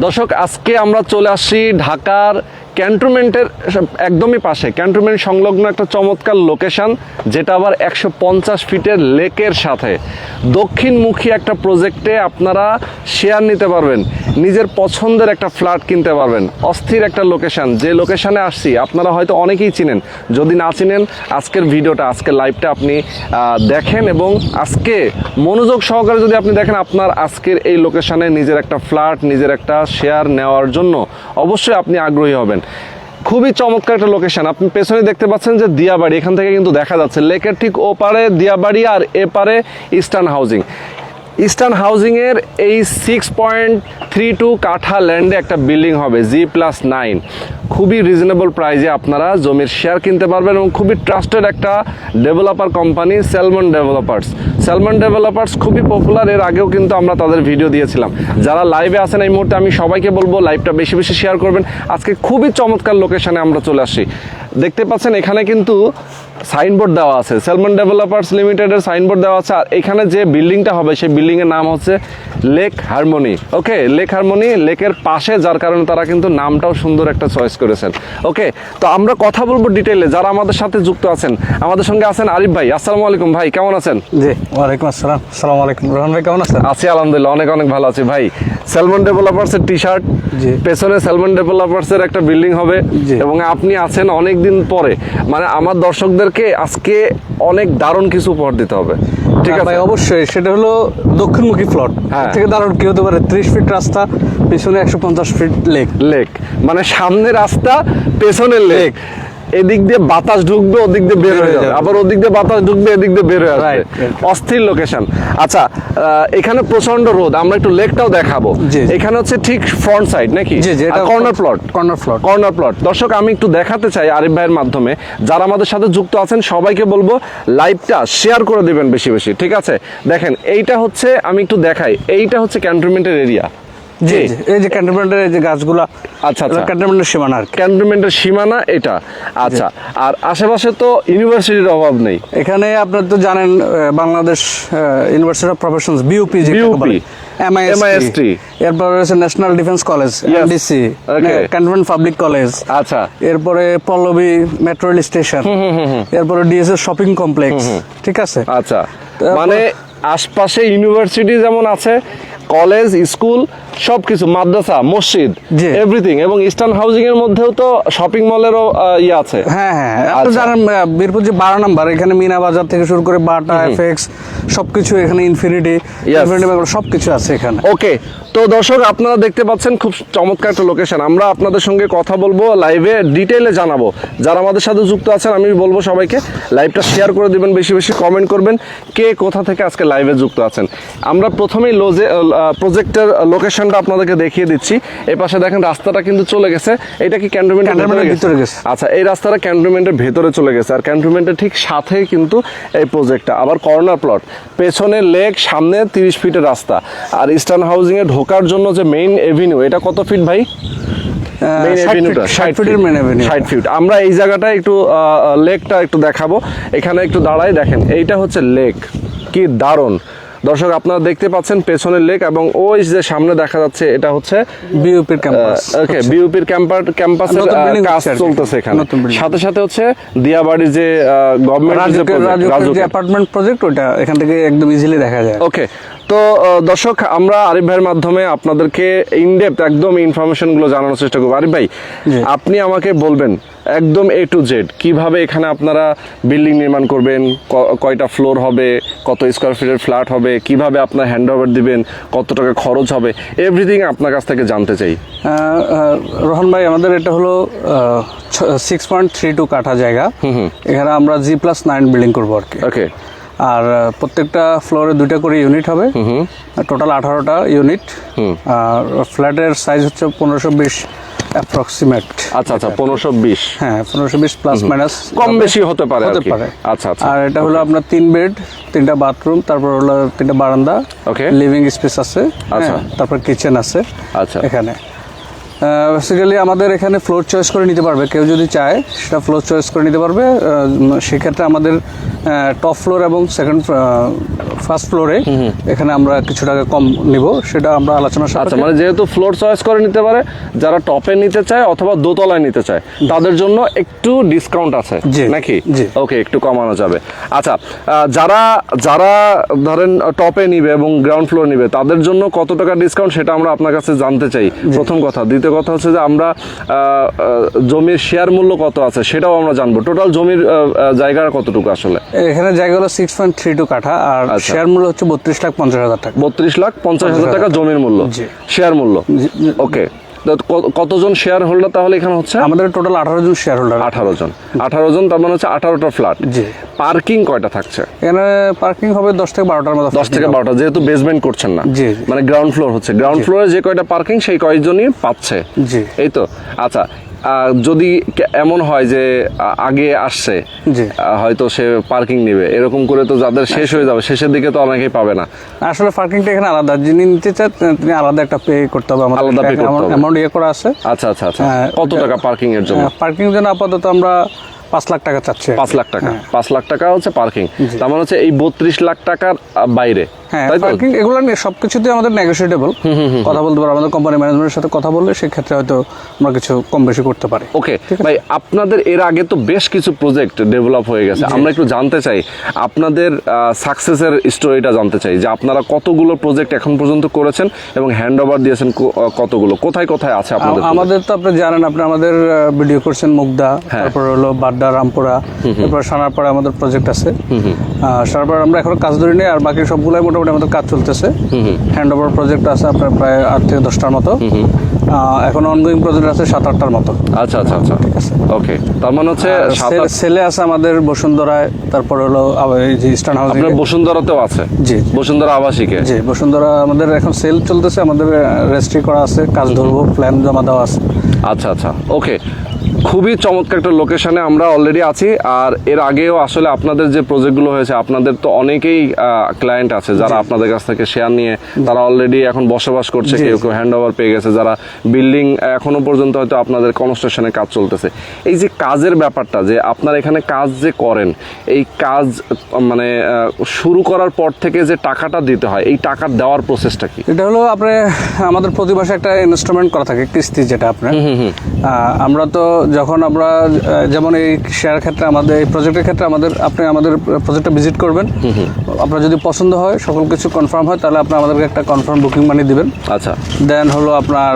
দর্শক আজকে আমরা চলে আসি ঢাকার ক্যান্টনমেন্টের একদমই পাশে। ক্যান্টনমেন্ট সংলগ্ন একটা চমৎকার লোকেশন যেটা আবার একশো পঞ্চাশ ফিটের লেকের সাথে। দক্ষিণমুখী একটা প্রজেক্টে আপনারা শেয়ার নিতে পারবেন। নিজের পছন্দের একটা ফ্ল্যাট কিনতে পারবেন। অস্থির একটা লোকেশন যে লোকেশানে আসছি, আপনারা হয়তো অনেকেই চিনেন। যদি না চিনেন, আজকের ভিডিওটা, আজকের লাইভটা আপনি দেখেন এবং আজকে মনোযোগ সহকারে যদি আপনি দেখেন আপনার আজকের এই লোকেশানে নিজের একটা ফ্ল্যাট নিজের একটা শেয়ার নেওয়ার জন্য, অবশ্যই আপনি আগ্রহী হবেন। খুবই চমৎকার একটা লোকেশন আপনি পেছনে দেখতে পাচ্ছেন যে দিয়াবাড়ি, এখান থেকে কিন্তু দেখা যাচ্ছে। লেকের ঠিক ওপারে দিয়াবাড়ি আর এপারে ইস্টার্ন হাউজিং ইস্টার্ন হাউজিংয়ের এই সিক্স পয়েন্ট থ্রি টু কাঠা ল্যান্ডে একটা বিল্ডিং হবে জি প্লাস নাইন খুবই রিজনেবল প্রাইজে আপনারা জমির শেয়ার কিনতে পারবেন এবং খুবই ট্রাস্টেড একটা developer company Salmon Developers Salmon Developers খুবই পপুলার এর আগেও কিন্তু আমরা তাদের ভিডিও দিয়েছিলাম। যারা লাইভে আছেন এই মুহূর্তে আমি সবাইকে বলব লাইভটা বেশি বেশি শেয়ার করবেন। আজকে খুবই চমৎকার লোকেশনে আমরা চলে আসি। দেখতে পাচ্ছেন, এখানে কিন্তু সাইনবোর্ড দেওয়া আছে। সেলমন ডেভেলপার্স লিমিটেডের সাইনবোর্ড দেওয়া আছে। আর এখানে যে বিল্ডিংটা হবে, সেই বিল্ডিংয়ের নাম হচ্ছে Lake Harmony okay Lake Harmony লেকের পাশে, যার কারণে তারা কিন্তু নামটাও সুন্দর একটা চয়েস করেছেন। ওকে তো আমরা কথা বলব ডিটেইলে যারা আমাদের সাথে যুক্ত আছেন আমাদের সঙ্গে আছেন আরিফ ভাই। আসসালামু আলাইকুম ভাই কেমন আছেন? জি ওয়ালাইকুম আসসালাম। সালাম আলাইকুম। রহমান ভাই কেমন আছেন? আছি আলহামদুলিল্লাহ অনেক অনেক ভালো আছি ভাই। সেলমন ডেভেলপার্স এর টি শার্ট। পেছনে সেলমন ডেভেলপার্স এর একটা বিল্ডিং হবে। এবং আপনি আছেন অনেক দিন পরে। মানে আমার দর্শকদেরকে আজকে অনেক দারুণ কিছু উপহার দিতে হবে। ঠিক আছে। ভাই অবশ্যই সেটা হলো দক্ষিণমুখী প্লট হ্যাঁ। থেকে দারুণ কি হতে পারে? ত্রিশ ফিট রাস্তা পিছনে একশো পঞ্চাশ ফিট লেক। লেক। মানে সামনে রাস্তা পেছনের লেক। এদিক দিয়ে বাতাস ঢুকবে ওদিক দিয়ে বের হয়ে যাবে। আবার ওদিক দিয়ে বাতাস ঢুকবে এদিক দিয়ে বের হয়ে আসবে. অস্থির লোকেশন আচ্ছা এখানে প্রচণ্ড রোদ। আমরা একটু লেকটাও দেখাবো। এখানে হচ্ছে ঠিক ফ্রন্ট সাইড নাকি? Corner plot corner plot corner plot দর্শক আমি একটু দেখাতে চাই আরিফ ভাইয়ের মাধ্যমে। যারা আমাদের সাথে যুক্ত আছেন সবাইকে বলব লাইভটা শেয়ার করে দিবেন বেশি বেশি। ঠিক আছে? দেখেন এইটা হচ্ছে আমি একটু দেখাই। এইটা হচ্ছে ক্যান্টনমেন্টের এরিয়া জি এই যে ক্যান্টনমেন্টের এই যে গাছগুলা আচ্ছা, আচ্ছা। ক্যান্টনমেন্টের সীমানা ক্যান্টনমেন্টের সীমানা এটা। আচ্ছা আর আশেপাশে তো ইউনিভার্সিটির অভাব নেই। এখানে আপনার তো জানেন Bangladesh university of professions BUP যে এমআইএসটি এরপর রয়েছে national defence college. NDC cantonment public college আচ্ছা। এরপরে পল্লবী মেট্রো রেল স্টেশন এরপরে ডিএসএস শপিং কমপ্লেক্স ঠিক আছে? আচ্ছা। মানে আশপাশে ইউনিভার্সিটি যেমন আছে কলেজ স্কুল সবকিছু মাদ্রাসা মসজিদ। এভরিথিং এবং ইস্টার্ন হাউজিং এর মধ্যেও তো শপিং মলেরও ইয়ে আছে। হ্যাঁ হ্যাঁ আপনি আচ্ছা। জানেন আহ, বীরপুর যে বারো নাম্বার এখানে মিনা বাজার থেকে শুরু করে বাটা এফএক্স সবকিছু এখানে ইনফিনিটি সবকিছু আছে এখানে। ওকে তো দর্শক আপনারা দেখতে পাচ্ছেন খুব চমৎকার একটা লোকেশন আমরা আপনাদের সঙ্গে কথা বলব লাইভে ডিটেইলে জানাব। যারা আমাদের সাথে যুক্ত আছেন আমি বলব সবাইকে লাইভটা শেয়ার করে দিবেন বেশি বেশি কমেন্ট করবেন কে কোথা থেকে আজকে লাইভে যুক্ত আছেন। আমরা প্রথমেই লোজে প্রজেক্টের লোকেশনটা আপনাদেরকে দেখিয়ে দিচ্ছি। এই পাশে দেখেন রাস্তাটা কিন্তু চলে গেছে। এটা কি ক্যান্টনমেন্টের ভিতরে গেছে। আচ্ছা এই রাস্তাটা ক্যান্টনমেন্টের ভেতরে চলে গেছে। আর ক্যান্টনমেন্টের ঠিক সাথেই কিন্তু এই প্রজেক্টটা আবার কর্নার প্লট পেছনে লেক সামনে তিরিশ ফিটের রাস্তা। আর ইস্টার্ন হাউজিং এ ঢোকার জন্য যে মেইন এভিনিউ এটা কত ফিট ভাই? আমরা এই জায়গাটা একটু লেকটা একটু দেখাবো। এখানে একটু দাঁড়াই দেখেন। এইটা হচ্ছে লেক। কি দারুণ। দর্শক আপনারা দেখতে পাচ্ছেন পেছনের লেক এবং ওই যে সামনে দেখা যাচ্ছে এটা হচ্ছে বিউপির ক্যাম্পাস ওকে বিউপির ক্যাম্পার ক্যাম্পাসের কাজ। চলতেছে এখানে। সাথে সাথে হচ্ছে দিয়াবাড়ি যে গভর্নমেন্ট যে অ্যাপার্টমেন্ট প্রজেক্ট ওটা এখান থেকে একদম ইজিলি দেখা যায়। ওকে তো দর্শক আমরা আরিফ ভাইয়ের মাধ্যমে আপনাদেরকে ইনডেপথ একদম ইনফরমেশনগুলো জানানোর চেষ্টা করব। আরিফ ভাই আপনি আমাকে বলবেন একদম এ টু জেড কীভাবে এখানে আপনারা বিল্ডিং নির্মাণ করবেন? কয়টা ফ্লোর হবে? কত স্কোয়ার ফিটের ফ্ল্যাট হবে? কীভাবে আপনার হ্যান্ড ওভার দিবেন? কত টাকা খরচ হবে? এভরিথিং আপনার কাছ থেকে জানতে চাই। রোহন ভাই আমাদের এটা হলো সিক্স পয়েন্ট থ্রি টু কাঠা জায়গা। এখানে আমরা জি প্লাস নাইন বিল্ডিং করব আর কি। ওকে আর প্রত্যেকটা ফ্লোরে দুইটা করে ইউনিট হবে। টোটাল আঠারোটা ইউনিট আর ফ্ল্যাটের সাইজ হচ্ছে পনেরোশো বিশ। অ্যাপ্রক্সিমেট আচ্ছা আচ্ছা পনেরোশো বিশ। হ্যাঁ পনেরোশো বিশ প্লাস মাইনাস কম বেশি হতে পারে হতে পারে। আচ্ছা আচ্ছা। আর এটা হলো আপনার তিন বেড তিনটা বাথরুম তারপর হলো তিনটা বারান্দা। ওকে লিভিং স্পেস আছে। আচ্ছা। হ্যাঁ, তারপর কিচেন আছে আচ্ছা। এখানে। বেসিক্যালি আমাদের এখানে ফ্লোর চয়েস করে নিতে পারবে। কেউ যদি চায় সেটা ফ্লোর চয়েস করে নিতে পারবে। সেক্ষেত্রে আমাদের টপ ফ্লোর এবং সেকেন্ড ফার্স্ট ফ্লোরে এখানে আমরা কিছু টাকা কম নিব। সেটা আমরা আলোচনা আচ্ছা মানে যেহেতু ফ্লোর চয়েস করে নিতে পারে যারা টপে নিতে চায় অথবা দোতলায় নিতে চায় তাদের জন্য একটু ডিসকাউন্ট আছে নাকি। ওকে একটু কমানো যাবে। আচ্ছা যারা যারা ধরেন টপে নিবে এবং গ্রাউন্ড ফ্লোর নিবে তাদের জন্য কত টাকা ডিসকাউন্ট সেটা আমরা আপনার কাছে জানতে চাই। প্রথম কথা। দ্বিতীয় কথা হচ্ছে যে আমরা জমির শেয়ার মূল্য কত আছে সেটাও আমরা জানব। টোটাল জমির জায়গার কতটুকু আসলে? এখানে জায়গা হলো সিক্স পয়েন্ট থ্রি টু কাঠা আর আচ্ছা। শেয়ার মূল্য হচ্ছে বত্রিশ লাখ পঞ্চাশ হাজার টাকা। বত্রিশ লাখ পঞ্চাশ হাজার টাকা জমির মূল্য। শেয়ার মূল্য। ওকে কতজন শেয়ার হোল্ডার তাহলে এখানে হচ্ছে? আমাদের টোটাল আঠারো জন শেয়ার হোল্ডার আঠারো জন। আঠারো জন তার মানে হচ্ছে আঠারোটা ফ্ল্যাট জি। পার্কিং কয়টা থাকছে? এখানে পার্কিং হবে দশ থেকে বারোটার মতো দশ থেকে বারোটা যেহেতু বেসমেন্ট করছেন না। জি। মানে গ্রাউন্ড ফ্লোর হচ্ছে। গ্রাউন্ড ফ্লোরে যে কয়টা পার্কিং সেই কয়েকজনই পাচ্ছে। জি। এই তো। আচ্ছা যদি এমন হয় যে আগে আসছে হয়তো সে পার্কিং নিবে। এরকম করে তো যাদের শেষ হয়ে যাবে শেষের দিকে তো অনেকেই পাবে না। আসলে পার্কিংটা এখানে আলাদা। যিনি নিতে চান তিনি আলাদা একটা পে করতে হবে আমাদের আলাদা pay করতে হবে। অ্যামাউন্ট ইয়ে করা আছে। আচ্ছা আচ্ছা আচ্ছা। হ্যাঁ, কত টাকা পার্কিং এর জন্য? পার্কিং জন্য আপাতত আমরা পাঁচ লাখ টাকা চাচ্ছি পাঁচ লাখ টাকা। পাঁচ লাখ টাকা হচ্ছে পার্কিং তার মানে হচ্ছে এই বত্রিশ লাখ টাকার বাইরে। হ্যাঁ পার্কিং এগুলো সবকিছুতে আমাদের নেগোসিয়েটেবল কথা বলতে পারব আমাদের কোম্পানি ম্যানেজমেন্টের সাথে কথা বললে সেক্ষেত্রে হয়তো আমরা কিছু কম বেশি করতে পারি। ওকে ভাই আপনাদের এর আগে তো বেশ কিছু প্রজেক্ট ডেভেলপ হয়ে গেছে। আমরা একটু জানতে চাই আপনাদের সাকসেসের স্টোরিটা জানতে চাই যে আপনারা কতগুলো প্রজেক্ট এখন পর্যন্ত করেছেন এবং হ্যান্ড ওভার দিয়েছেন কতগুলো? কোথায় কোথায় আছে আপনাদের আমাদের তো আপনি জানেন আপনি আমাদের ভিডিও করছেন মুগদা হ্যাঁ। তারপর হলো বাড্ডা রামপুরা তারপর সানারপাড়া আমাদের প্রজেক্ট আছে। সানারপাড়া আমরা এখন কাজ ধরি নেই আর বাকি সবগুলাই মোটামুটি আমাদের কাজ চলতেছে। হ্যান্ড ওভার প্রজেক্ট আছে আপনার প্রায় আট থেকে দশটার মতো। এখন অনগোয়িং প্রজেক্ট আছে সাত আটটার মতো। আচ্ছা আচ্ছা আচ্ছা। ঠিক আছে। ওকে তার মানে হচ্ছে ছেলে- আছে আমাদের বসুন্ধরায় তারপর হলো এই যে ইস্টার্ন হাউজিং আপনার বসুন্ধরাতেও আছে? জি। বসুন্ধরা আবাসিকে? জি বসুন্ধরা আমাদের এখন সেল চলতেছে আমাদের রেজিস্ট্রি করা আছে কাজ ধরবো প্ল্যান জমা দেওয়া আছে। আচ্ছা আচ্ছা। ওকে খুবই চমৎকার একটা লোকেশনে আমরা অলরেডি আছি আর এর আগেও আসলে আপনাদের যে প্রজেক্টগুলো হয়েছে আপনাদের তো অনেকেই ক্লায়েন্ট আছে যারা আপনাদের কাছ থেকে শেয়ার নিয়ে তারা অলরেডি এখন বসবাস করছে কেউ কেউ হ্যান্ড ওভার পেয়ে গেছে যারা বিল্ডিং এখনও পর্যন্ত হয়তো আপনাদের কনস্ট্রাকশনে কাজ চলতেছে। এই যে কাজের ব্যাপারটা যে আপনারা এখানে কাজ যে করেন এই কাজ মানে শুরু করার পর থেকে যে টাকাটা দিতে হয় এই টাকা দেওয়ার প্রসেসটা কি? এটা হলো আপনি আমাদের প্রতি মাসে একটা ইনস্টলমেন্ট করা থাকে কিস্তি যেটা আপনার। আমরা তো যখন আমরা যেমন এই শেয়ার ক্ষেত্রে আমাদের এই প্রজেক্টের ক্ষেত্রে আমাদের আপনি আমাদের প্রজেক্টটা ভিজিট করবেন। আপনার যদি পছন্দ হয় সকল কিছু কনফার্ম হয় তাহলে আপনি আমাদেরকে একটা কনফার্ম বুকিং মানি দিবেন। আচ্ছা। দেন হলো আপনার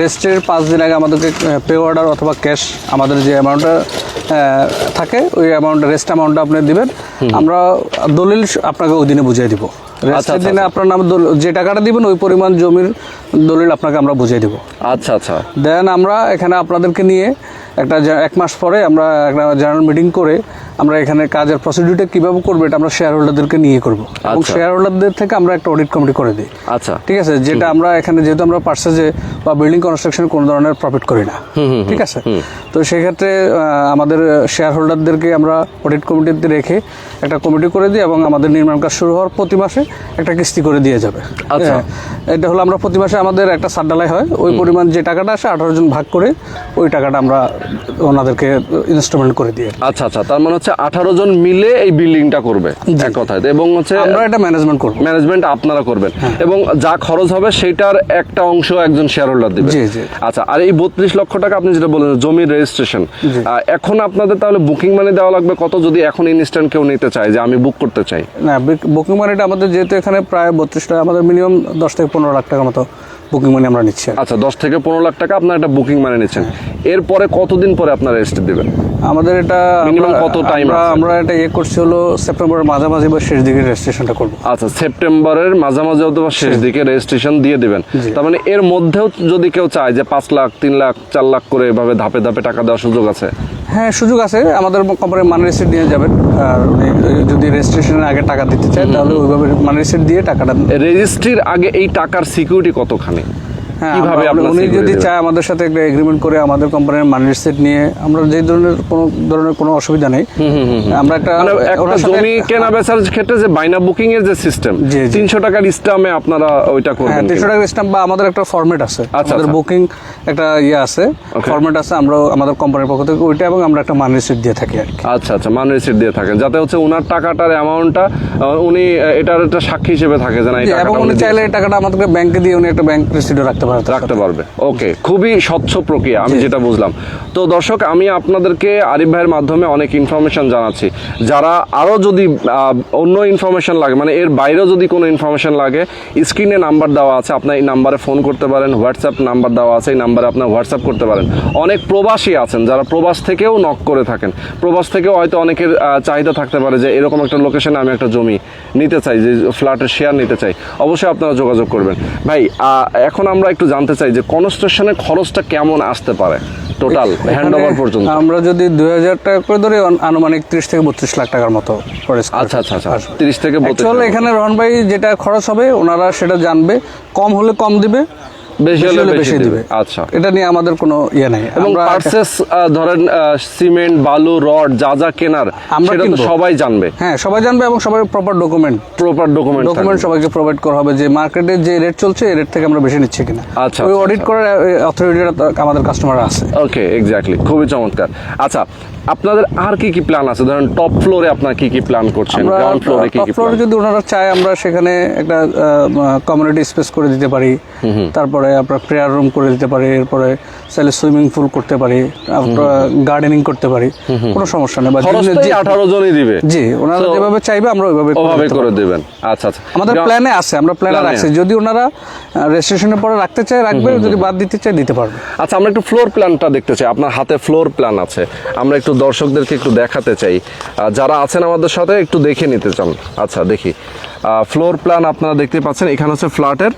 রেস্টের পাঁচ দিন আগে আমাদেরকে পে অর্ডার অথবা ক্যাশ আমাদের যে অ্যামাউন্টটা থাকে ওই অ্যামাউন্ট রেস্ট অ্যামাউন্টটা আপনি দিবেন। আমরা দলিল আপনাকে ওই দিনে বুঝিয়ে দিব। রেস্টের আচ্ছা, দিনে আপনার নাম যে টাকাটা দিবেন ওই পরিমাণ জমির দলিল আপনাকে আমরা বুঝিয়ে দেবো। আচ্ছা আচ্ছা। দেন আমরা এখানে আপনাদেরকে নিয়ে একটা এক মাস পরে আমরা একটা জেনারেল মিটিং করে আমরা এখানে কাজের প্রসিডিউরটা কীভাবে করব এটা আমরা শেয়ার হোল্ডারদেরকে নিয়ে করব। এবং আচ্ছা। শেয়ার হোল্ডারদের থেকে আমরা একটা অডিট কমিটি করে দিই। আচ্ছা। ঠিক আছে? যেটা আমরা এখানে যেহেতু আমরা পার্সেজে বা বিল্ডিং কনস্ট্রাকশনে কোনো ধরনের প্রফিট করি না। ঠিক আছে? তো সেক্ষেত্রে আমাদের শেয়ার হোল্ডারদেরকে আমরা অডিট কমিটিতে রেখে একটা কমিটি করে দিই এবং আমাদের নির্মাণ কাজ শুরু হওয়ার প্রতি মাসে একটা কিস্তি করে দিয়ে যাবে। আচ্ছা। হ্যাঁ, এটা হলো আমরা প্রতি মাসে আমাদের একটা সারডালাই হয়। ওই পরিমাণ যে টাকাটা আসে আঠারো জন ভাগ করে ওই টাকাটা আমরা ওনাদেরকে ইনস্টলমেন্ট করে দিই। আচ্ছা আচ্ছা। তার মানে হচ্ছে আঠারো জন মিলে এই বিল্ডিংটা করবে এক কথায়। এবং হচ্ছে আমরা এটা ম্যানেজমেন্ট করব। ম্যানেজমেন্ট আপনারা করবেন। হ্যাঁ। এবং যা খরচ হবে সেটার একটা অংশ একজন শেয়ার হোল্ডার দিবে। আচ্ছা আর এই বত্রিশ লক্ষ টাকা আপনি যেটা বললেন জমির রেজিস্ট্রেশন এখন আপনাদের তাহলে বুকিং মানি দেওয়া লাগবে কত যদি এখন ইনস্ট্যান্ট কেউ নিতে চায় যে আমি বুক করতে চাই? না বুকিং মানিটা আমাদের যেহেতু এখানে প্রায় বত্রিশ টাকা আমাদের মিনিমাম দশ থেকে পনেরো লাখ টাকার মতো বুকিং মানি আমরা নিচ্ছি আচ্ছা দশ থেকে পনেরো লাখ টাকা আপনার একটা বুকিং মানি নিচ্ছেন। এরপরে কতদিন পরে আপনারা রেজিস্টার দিবেন? আমাদের এটা আমরা- কত টাইম আমরা এটা ইয়ে করছি হলো সেপ্টেম্বরের মাঝামাঝি বা শেষ দিকে রেজিস্ট্রেশনটা করব। আচ্ছা সেপ্টেম্বরের মাঝামাঝি অথবা শেষ দিকে রেজিস্ট্রেশন দিয়ে দেবেন। তার মানে এর মধ্যেও যদি কেউ চায় যে পাঁচ লাখ তিন লাখ চার লাখ করে এভাবে ধাপে ধাপে টাকা দেওয়ার সুযোগ আছে হ্যাঁ সুযোগ আছে। আমাদের কোম্পানির মানি রিসিট নিয়ে যাবেন। আর উনি যদি রেজিস্ট্রেশনের আগে টাকা দিতে চায় তাহলে ওইভাবে মানি রিসিট দিয়ে টাকাটা রেজিস্ট্রির আগে এই টাকার সিকিউরিটি কতখানি? কীভাবে উনি যদি চায় আমাদের সাথে একটা এগ্রিমেন্ট করে আমাদের কোম্পানির মানি রিসিট নিয়ে আমরা যে ধরনের কোনো ধরনের কোনো অসুবিধা নেই। আমরা একটা মানে একটা জমি কেনা বেচার ক্ষেত্রে যে বাইনা বুকিং এর যে সিস্টেম জি, জি। তিনশো টাকার স্টামে আপনারা ওইটা হ্যাঁ করবেন তিনশো কিনা? টাকার বা আমাদের একটা ফরম্যাট আছে। আচ্ছা, আমাদের আচ্ছা। বুকিং একটা ইয়ে আছে। ফরম্যাট আছে আমরা আমাদের কোম্পানির পক্ষ থেকে ওইটা এবং আমরা একটা মানি রিসিট দিয়ে থাকি আর আচ্ছা আচ্ছা মান রিসিট দিয়ে থাকেন। যাতে হচ্ছে ওনার টাকাটার অ্যামাউন্টটা উনি এটার একটা সাক্ষী হিসেবে থাকে যে না এই টাকাটা এবং উনি চাইলে টাকাটা আমাদেরকে ব্যাংকে দিয়ে উনি একটা ব্যাংক রিসিটও রাখতে রাখতে পারবে। ওকে খুবই স্বচ্ছ প্রক্রিয়া আমি যেটা বুঝলাম। তো দর্শক আমি আপনাদেরকে আরিফ ভাইয়ের মাধ্যমে অনেক ইনফরমেশন জানাচ্ছি। যারা আরও যদি অন্য ইনফরমেশন লাগে মানে এর বাইরেও যদি কোনো ইনফরমেশন লাগে স্ক্রিনে নাম্বার দেওয়া আছে আপনার এই নাম্বারে ফোন করতে পারেন হোয়াটসঅ্যাপ নাম্বার দেওয়া আছে এই নাম্বারে আপনার হোয়াটসঅ্যাপ করতে পারেন। অনেক প্রবাসী আছেন যারা প্রবাস থেকেও নক করে থাকেন। প্রবাস থেকেও হয়তো অনেকের চাহিদা থাকতে পারে যে এরকম একটা লোকেশনে আমি একটা জমি নিতে চাই যে ফ্ল্যাটের শেয়ার নিতে চাই। অবশ্যই আপনারা যোগাযোগ করবেন। ভাই এখন আমরা একটু জানতে চাই যে কনস্ট্রাকশনের খরচটা কেমন আসতে পারে? টোটাল হ্যান্ড ওভার পর্যন্ত। আমরা যদি দুই হাজার টাকা করে ধরি আনুমানিক ত্রিশ থেকে বত্রিশ লাখ টাকার মতো করে আচ্ছা আচ্ছা আচ্ছা। ত্রিশ থেকে বত্রিশ এখানে রহন ভাই যেটা খরচ হবে ওনারা সেটা জানবে। কম হলে কম দিবে বেশি হলে বেশি দিবে। আচ্ছা। এটা নিয়ে আমাদের কোনো ইয়ে নাই। এবং পার্সেস ধরেন সিমেন্ট বালু রড যা যা কেনার আমরা সেটা তো কিনবো। সবাই জানবে। হ্যাঁ সবাই জানবে এবং সবাই proper document proper document document সবাইকে প্রোভাইড করা হবে যে মার্কেটে যে রেট চলছে এই রেট থেকে আমরা বেশি নিচ্ছি কিনা। আচ্ছা, ওই আচ্ছা, অডিট করার অথরিটিটা আমাদের কাস্টমার আছে। ওকে এক্স্যাক্টলি খুবই চমৎকার। আচ্ছা আপনাদের আর কি কি প্ল্যান আছে? ধরেন টপ ফ্লোরে আপনার কি কি প্ল্যান করছেন? গ্রাউন্ড ফ্লোরে কি কি ফ্লোরে যদি ওনারা চায় আমরা সেখানে একটা কমিউনিটি স্পেস করে দিতে পারি। তারপরে আপনার প্রেয়ার রুম করে দিতে পারি। এরপরে চাইলে সুইমিং পুল করতে পারি। গার্ডেনিং করতে পারি। কোনো সমস্যা নেই। বা খরচ বিভিন্ন- তো জি- আঠারো জনই দিবে। জি ওনারা যেভাবে চাইবে আমরা ওইভাবে করে ওভাবে করে। দেবেন। আচ্ছা আচ্ছা। আমাদের প্ল্যানে আছে আমরা প্ল্যানে রাখছি। যদি ওনারা রেজিস্ট্রেশনের পরে রাখতে চায় রাখবে। যদি বাদ দিতে চায় দিতে পারবে। আচ্ছা আমরা একটু ফ্লোর প্ল্যানটা দেখতে চাই। আপনার হাতে ফ্লোর প্ল্যান আছে। আমরা একটু দর্শকদেরকে একটু দেখাতে চাই। যারা আছেন আমাদের সাথে একটু দেখে নিতে চান। আচ্ছা দেখি। ফ্লোর প্ল্যান আপনারা দেখতে পাচ্ছেন এখানে হচ্ছে ফ্ল্যাটের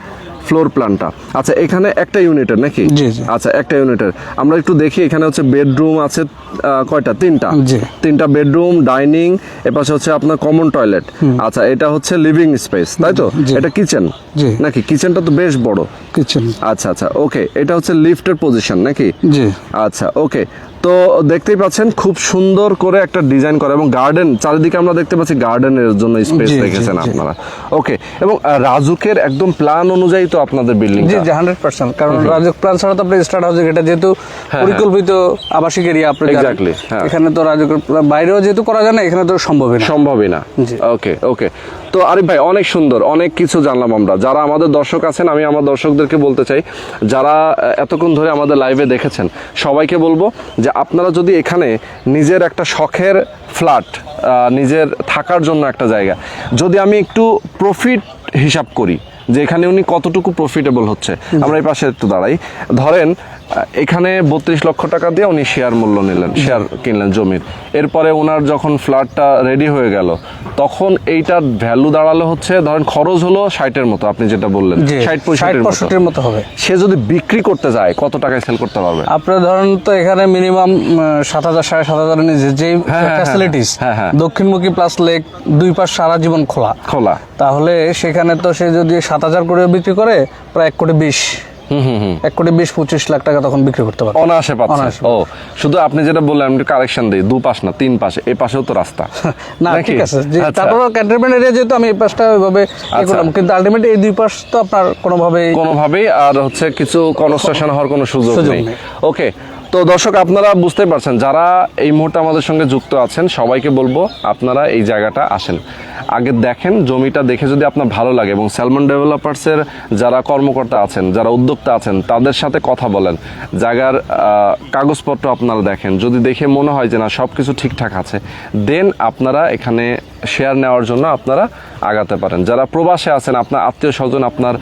ফ্লোর প্ল্যানটা আচ্ছা এখানে একটা ইউনিটের নাকি। আচ্ছা একটা ইউনিটের আমরা একটু দেখি এখানে হচ্ছে বেডরুম আছে কয়টা? তিনটা। তিনটা বেডরুম ডাইনিং এপাশে হচ্ছে আপনার কমন টয়লেট আচ্ছা এটা হচ্ছে লিভিং স্পেস তাই তো? এটা কিচেন নাকি? কিচেনটা তো বেশ বড়। কিচেন আচ্ছা আচ্ছা ওকে এটা হচ্ছে লিফটের পজিশন নাকি? জি। আচ্ছা ওকে তো দেখতেই পাচ্ছেন খুব সুন্দর করে একটা ডিজাইন করা এবং গার্ডেন চারিদিকে আমরা দেখতে পাচ্ছি গার্ডেনের জন্য স্পেস রেখেছেন আপনারা। ওকে এবং রাজুকের একদম প্ল্যান অনুযায়ী তো আপনাদের building G G hundred percent কারণ রাজুক প্ল্যান ছাড়া তো আপনি স্টার্ট হাউস এটা যেহেতু হ্যাঁ। পরিকল্পিত আবাসিক এরিয়া আপনি জানেন। Exactly, হ্যাঁ। এখানে তো রাজুকের বাইরেও যেহেতু করা যায় না এখানে তো সম্ভবই না। সম্ভবই না। জি। ওকে ওকে তো আরিফ ভাই অনেক সুন্দর অনেক কিছু জানলাম আমরা। যারা আমাদের দর্শক আছেন আমি আমার দর্শকদেরকে বলতে চাই যারা এতক্ষণ ধরে আমাদের লাইভে দেখেছেন সবাইকে বলব যে আপনারা যদি এখানে নিজের একটা শখের ফ্ল্যাট নিজের থাকার জন্য একটা জায়গা যদি আমি একটু প্রফিট হিসাব করি যে এখানে উনি কতটুকু প্রফিটেবল হচ্ছে আমরা এই পাশে একটু দাঁড়াই। ধরেন এখানে বত্রিশ লক্ষ টাকা দিয়ে উনি শেয়ার মূল্য নিলেন শেয়ার কিনলেন জমির। এরপরে ওনার যখন ফ্ল্যাটটা রেডি হয়ে গেল তখন এইটার ভ্যালু দাঁড়াল হচ্ছে ধরেন খরচ হলো ষাটের মতো আপনি যেটা বললেন। ষাট ষাট পঁয়ষট্টির মতো হবে। সে যদি বিক্রি করতে যায় কত টাকায় সেল করতে পারবে? আপনার ধরেন তো এখানে মিনিমাম সাত হাজার সাড়ে সাত হাজার নিচে যে হ্যাঁ, হ্যাঁ, ফ্যাসিলিটিস হ্যাঁ, হ্যাঁ। দক্ষিণমুখী প্লাস লেক দুই পাশ সারা জীবন খোলা। খোলা। তাহলে সেখানে তো সে যদি সাত হাজার করে বিক্রি করে প্রায় এক কোটি বিশ। এক কোটি বিশ পঁচিশ লাখ টাকা তখন বিক্রি করতে পারবে। অনায়াসে পাচ্ছে। ও শুধু আপনি যেটা বললেন আমি কারেকশন দিই। দু পাশ না তিন পাশে এ পাশেও তো রাস্তা। না ঠিক আছে। আচ্ছা। ক্যান্টনমেন্ট এরিয়া যেহেতু আমি এই পাশটা ওইভাবে করলাম কিন্তু আলটিমেটলি এই দুই পাশ তো আপনার কোনোভাবেই কোনোভাবেই আর হচ্ছে কিছু কনস্ট্রাকশন হওয়ার কোনো সুযোগ নেই। ওকে তো দর্শক আপনারা বুঝতে পারছেন যারা এই মুহূর্তে আমাদের সঙ্গে যুক্ত আছেন সবাইকে বলব আপনারা এই জায়গাটা আসেন। আগে দেখেন, জমিটা দেখে যদি আপনার ভালো লাগে এবং স্যালমন ডেভেলপার্সের যারা কর্মকর্তা আছেন, যারা উদ্যোক্তা আছেন, তাদের সাথে কথা বলেন। জায়গার কাগজপত্র আপনারা দেখেন। যদি দেখে মনে হয় যে না সব কিছু ঠিকঠাক আছে, দেন আপনারা এখানে শেয়ার নেওয়ার জন্য আপনারা আগাতে পারেন। যারা প্রবাসে আছেন, আপনার আত্মীয় স্বজন, আপনার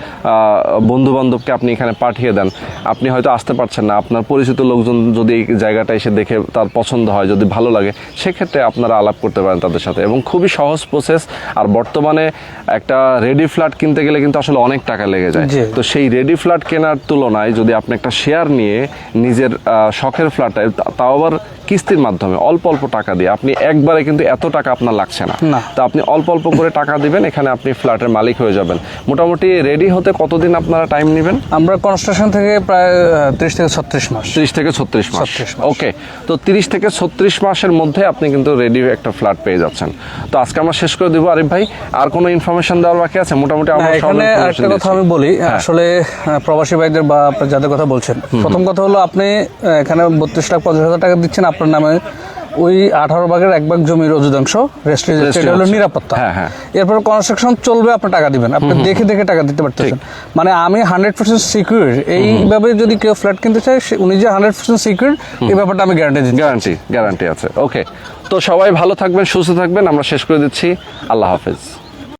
বন্ধু বান্ধবকে আপনি এখানে পাঠিয়ে দেন, আপনি হয়তো আসতে পারছেন না। আপনার পরিচিত লোকজন যদি এই জায়গাটা এসে দেখে তার পছন্দ হয়, যদি ভালো লাগে, সেক্ষেত্রে আপনারা আলাপ করতে পারেন তাদের সাথে। এবং খুবই সহজ প্রসেস আর বর্তমানে একটা রেডি ফ্ল্যাট কিনতে গেলে কিন্তু আসলে অনেক টাকা লেগে যায়। তো সেই রেডি ফ্ল্যাট কেনার তুলনায় যদি আপনি একটা শেয়ার নিয়ে নিজের আহ, শখের ফ্ল্যাটে তাও আবার কিস্তির মাধ্যমে অল্প অল্প টাকা দিয়ে আপনি একবারে কিন্তু এত টাকা আপনার লাগছে না। তো আপনি অল্প অল্প করে টাকা দিবেন এখানে আপনি ফ্ল্যাটের মালিক হয়ে যাবেন। মোটামুটি রেডি হতে কতদিন আপনারা টাইম নেবেন? আমরা কনস্ট্রাকশন থেকে প্রায় ত্রিশ থেকে ছত্রিশ মাস। তিরিশ থেকে ছত্রিশ মাস। 36 মাস। ওকে তো তিরিশ থেকে ছত্রিশ মাসের মধ্যে আপনি কিন্তু রেডি একটা ফ্ল্যাট পেয়ে যাচ্ছেন। তো আজকে আমরা শেষ করে দিব আরিফ ভাই আর কোনো ইনফরমেশন দেওয়ার বাকি আছে? মোটামুটি আমরা এখানে একটা কথা আমি বলি হ্যাঁ। আসলে প্রবাসী ভাইদের বা যাদের কথা বলছেন প্রথম কথা হলো আপনি এখানে বত্রিশ লাখ পঞ্চাশ হাজার টাকা দিচ্ছেন আপনার নামে ওই আঠারো ভাগের এক ভাগ জমির অধিকাংশ Rest হলো নিরাপত্তা। হ্যাঁ, হ্যাঁ। এরপর কনস্ট্রাকশন চলবে আপনি টাকা দিবেন। আপনি দেখে দেখে টাকা দিতে পারতেছেন। মানে আমি হান্ড্রেড পার্সেন্ট সিকিউর এইভাবে যদি কেউ ফ্ল্যাট কিনতে চায় সে- উনি যে হান্ড্রেড পার্সেন্ট সিকিউর এই ব্যাপারটা আমি গ্যারান্টি দিচ্ছি। গ্যারান্টি গ্যারান্টি আছে। ওকে তো সবাই ভালো থাকবেন সুস্থ থাকবেন। আমরা শেষ করে দিচ্ছি। আল্লাহ হাফেজ।